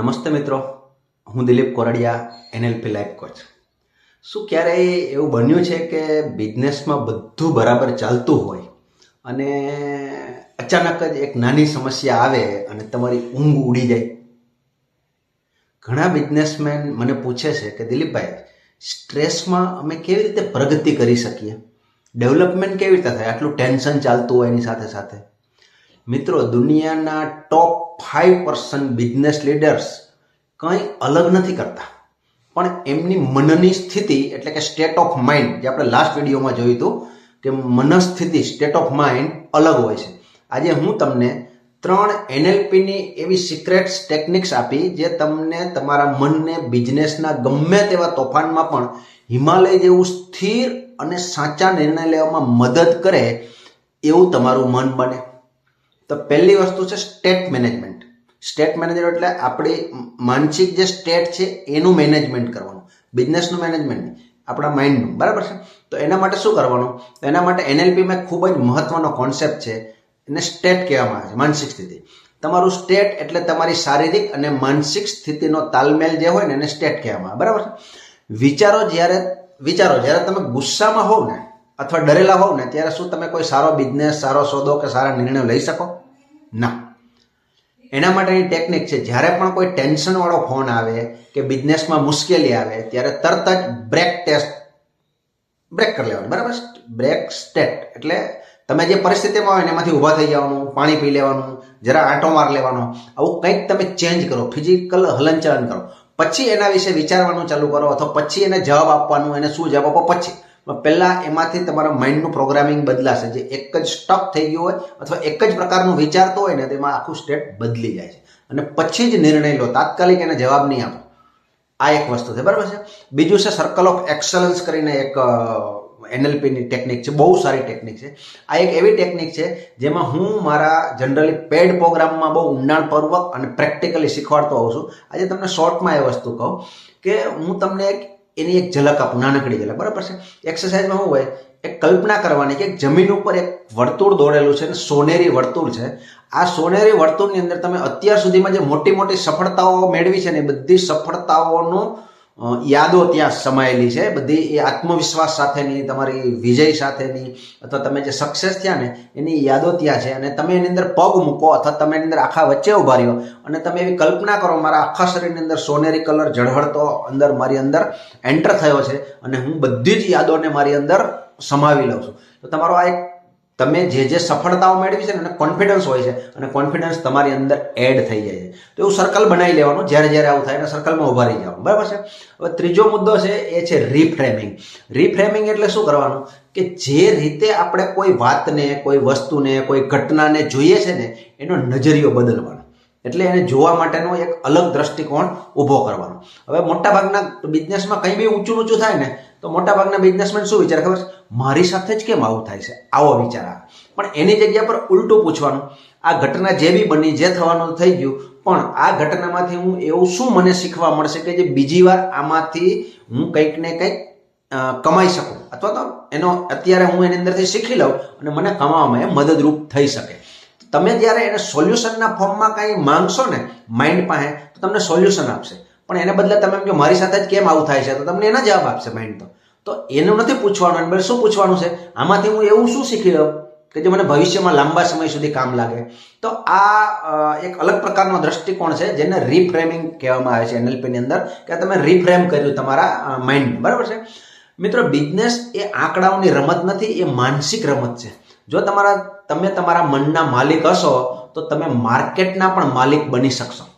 નમસ્તે મિત્રો, હું Dilip Koradiya, NLP life coach. શું ક્યારેય એવું બન્યું છે કે બિઝનેસમાં બધું બરાબર ચાલતું હોય અને અચાનક જ એક નાની સમસ્યા આવે અને તમારી ઊંઘ ઉડી જાય? ઘણા બિઝનેસમેન મને પૂછે છે કે, દિલીપભાઈ, સ્ટ્રેસમાં અમે કેવી રીતે પ્રગતિ કરી શકીએ? ડેવલપમેન્ટ કેવી રીતે થાય? આટલું ટેન્શન ચાલતું હોય એની સાથે સાથે. મિત્રો, દુનિયાના top five percent business leaders કંઈ અલગ નથી કરતા. પણ એમની મનની સ્થિતિ એટલે કે સ્ટેટ ઓફ માઇન્ડ જે આપણે લાસ્ટ વિડીયોમાં જોયું હતું, કે મનસ્થિતિ સ્ટેટ ઓફ માઇન્ડ અલગ હોય છે. આજે હું તમને ત્રણ એનએલપીની એવી સિક્રેટ્સ ટેકનિક્સ આપી, જે તમને તમારા મનને બિઝનેસના ગમે તેવા તોફાનમાં પણ હિમાલય જેવું સ્થિર અને સાચા નિર્ણય લેવામાં મદદ કરે એવું તમારું મન બને. તો પહેલી વસ્તુ છે સ્ટેટ મેનેજમેન્ટ સ્ટેટ મેનેજર એટલે આપણી માનસિક જે સ્ટેટ છે, એનું મેનેજમેન્ટ કરવાનું. બિઝનેસનું મેનેજમેન્ટ આપણા માઇન્ડનું. બરાબર છે? તો એના માટે શું કરવાનું? તો એના માટે એનએલપીમાં ખૂબ જ મહત્વનો કોન્સેપ્ટ છે, એને સ્ટેટ કહેવામાં આવે છે, માનસિક સ્થિતિ. તમારું સ્ટેટ એટલે તમારી શારીરિક અને માનસિક સ્થિતિનો તાલમેલ જે હોય ને, એને સ્ટેટ કહેવામાં આવે. બરાબર છે? વિચારો જ્યારે વિચારો, જ્યારે તમે ગુસ્સામાં હોવ ને, અથવા ડરેલા હોવ ને, ત્યારે શું તમે કોઈ સારો બિઝનેસ, સારો સોદો કે સારા નિર્ણયો લઈ શકો? ના. એના માટેની ટેકનિક છે. જ્યારે પણ કોઈ ટેન્શનવાળો ફોન આવે કે બિઝનેસમાં મુશ્કેલી આવે, ત્યારે તરત જ બ્રેક ટેસ્ટ બ્રેક કરી લેવાનું. બરાબર? બ્રેક સ્ટેટ એટલે તમે જે પરિસ્થિતિમાં હોય એમાંથી ઊભા થઈ જવાનું, પાણી પી લેવાનું, જરા આંટો માર લેવાનો, આવું કંઈક તમે ચેન્જ કરો ફિઝિકલ હલનચલન કરો. પછી એના વિશે વિચારવાનું ચાલુ કરો, અથવા પછી એને જવાબ આપવાનું, એને શું જવાબ આપો, પછી. પહેલાં એમાંથી તમારા માઇન્ડનું પ્રોગ્રામિંગ બદલાશે. જે એક જ સ્ટક થઈ ગયું હોય અથવા એક જ પ્રકારનું વિચારતો હોય ને તેમાં આખું સ્ટેટ બદલી જાય છે. અને પછી જ નિર્ણય લો. તાત્કાલિક એને જવાબ નહીં આપો. આ એક વસ્તુ છે. બરાબર છે? બીજું છે સર્કલ ઓફ એક્સલન્સ કરીને એક એનએલપીની ટેકનિક છે. બહુ સારી ટેકનિક છે. આ એક એવી ટેકનિક છે જેમાં હું મારા જનરલી પેડ પ્રોગ્રામમાં બહુ ઊંડાણપૂર્વક અને પ્રેક્ટિકલી શીખવાડતો હોઉં છું. આજે તમને શોર્ટમાં એ વસ્તુ કહું કે હું તમને એક એની એક ઝલક આપું, નાનકડી ઝલક, બરાબર છે? એક્સરસાઇઝમાં શું હોય, એક કલ્પના કરવાની કે જમીન ઉપર એક વર્તુળ દોડેલું છે અને સોનેરી વર્તુળ છે. આ સોનેરી વર્તુળની અંદર તમે અત્યાર સુધીમાં જે મોટી મોટી સફળતાઓ મેળવી છે ને એ બધી સફળતાઓનું યાદો ત્યાં સમાયેલી છે. બધી એ આત્મવિશ્વાસ સાથેની, તમારી વિજય સાથેની અથવા તમે જે સક્સેસ થયા ને, એની યાદો ત્યાં છે. અને તમે એની અંદર પગ મૂકો અથવા તમે એની અંદર આખા વચ્ચે ઊભા રહ્યો અને તમે એવી કલ્પના કરો, મારા આખા શરીરની અંદર સોનેરી કલર ઝળહળતો અંદર મારી અંદર એન્ટર થયો છે અને હું બધી જ યાદોને મારી અંદર સમાવી લઉં છું. તો તમારો આ એક તમે જે જે સફળતાઓ મેળવી છે ને એને કોન્ફિડન્સ હોય છે અને કોન્ફિડન્સ તમારી અંદર એડ થઈ જાય છે. તો એવું સર્કલ બનાવી લેવાનું, જ્યારે જ્યારે આવું થાય એટલે સર્કલમાં ઊભા રહી જવાનું. બરાબર છે? હવે ત્રીજો મુદ્દો છે, એ છે રીફ્રેમિંગ રીફ્રેમિંગ એટલે શું કરવાનું? કે જે રીતે આપણે કોઈ વાતને, કોઈ વસ્તુને, કોઈ ઘટનાને જોઈએ છે ને, એનો નજરિયો બદલવાનો. એટલે એને જોવા માટેનો એક અલગ દ્રષ્ટિકોણ ઊભો કરવાનો. હવે મોટાભાગના બિઝનેસમાં કંઈ બી ઊંચું ઊંચું થાય ને તો મોટાભાગના બિઝનેસમેન શું વિચારે ખબર મારી સાથે જ કેમ આવું થાય છે? આવો વિચાર આવે. પણ એની જગ્યા પર ઉલટું પૂછવાનું, આ ઘટના જે બી બની, જે થવાનું થઈ ગયું, પણ આ ઘટનામાંથી હું એવું શું મને શીખવા મળશે કે જે બીજી વાર આમાંથી હું કંઈક ને કંઈક કમાઈ શકું? અથવા તો એનો અત્યારે હું એની અંદરથી શીખી લઉં અને મને કમાવામાં એ મદદરૂપ થઈ શકે. તમે જ્યારે એને સોલ્યુશનના ફોર્મમાં કંઈ માંગશો ને માઇન્ડ પાસે, તો તમને સોલ્યુશન આપશે. પણ એને બદલે તમે કે મારી સાથે જ કેમ આવું થાય છે? તો તમને એના જવાબ આપશે માઇન્ડ તો. તો એનું નથી પૂછવાનું, એની શું પૂછવાનું છે? આમાંથી હું એવું શું શીખી લઉં કે જે મને ભવિષ્યમાં લાંબા સમય સુધી કામ લાગે? તો આ એક અલગ પ્રકારનો દ્રષ્ટિકોણ છે જેને રીફ્રેમિંગ કહેવામાં આવે છે એનએલપીની અંદર, કે તમે રીફ્રેમ કર્યું તમારા માઇન્ડ બરાબર છે? મિત્રો બિઝનેસ એ આંકડાઓની રમત નથી, એ માનસિક રમત છે. જો તમારા, તમે તમારા મનના માલિક હશો, તો તમે માર્કેટના પણ માલિક બની શકશો.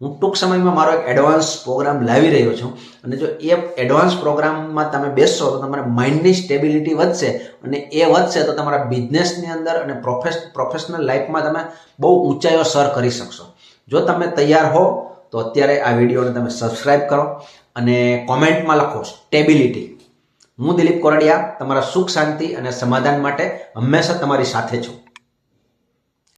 હું ટૂંક સમયમાં મારો એક એડવાન્સ પ્રોગ્રામ લાવી રહ્યો છું. અને જો એ એડવાન્સ પ્રોગ્રામમાં તમે બેસશો, તો તમારા માઇન્ડની સ્ટેબિલિટી વધશે. અને એ વધશે તો તમારા બિઝનેસની અંદર અને પ્રોફેસ પ્રોફેશનલ લાઈફમાં તમે બહુ ઊંચાઈઓ સર કરી શકશો. જો તમે તૈયાર હો, તો અત્યારે આ વિડીયોને તમે સબસ્ક્રાઈબ કરો અને કોમેન્ટમાં લખો સ્ટેબિલિટી હું દિલીપ કોરડિયા, તમારા સુખ શાંતિ અને સમાધાન માટે હંમેશા તમારી સાથે છું.